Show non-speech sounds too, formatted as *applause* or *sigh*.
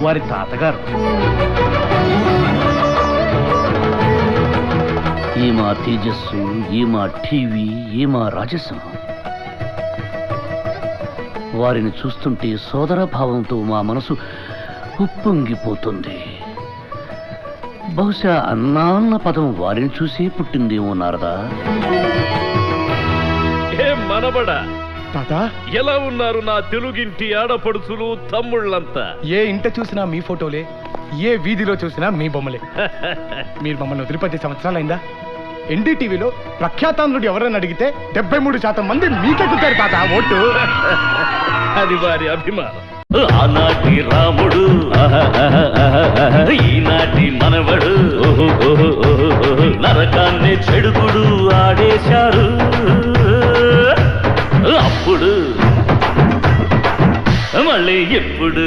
వారి తాతగారు. ఈ మా తేజస్సు ఈ మా టీవీ ఈ మా రాజసింహం. వారిని చూస్తుంటే సోదర భావంతో మా మనసు ఉప్పొంగిపోతుంది. బహుశా అన్నాన్న పదం వారిని చూసే పుట్టిందేమో నారదా? ఏం మనబడా? తాత? ఎలా ఉన్నారు నా తెలుగింటి ఆడపడుచులు తమ్ముళ్ళంతా? ఏ ఇంట చూసినా మీ ఫోటోలే ఏ వీధిలో చూసినా మీ బొమ్మలే. *laughs* మీరు మమ్మల్ని వదిలి పది సంవత్సరాలైందా? ఎన్డీటీవీలో ప్రఖ్యాతాంధ్రుడు ఎవరని అడిగితే డెబ్బై మూడు శాతం మంది మీకెక్కుతారు తాత ఓటు. *laughs* అది వారి అభిమానం. ఆనాటి రాముడు ఈనాటి మనవడు నరకాన్ని చెడుగుడు ఆడేశారు. மழை எப்புடு?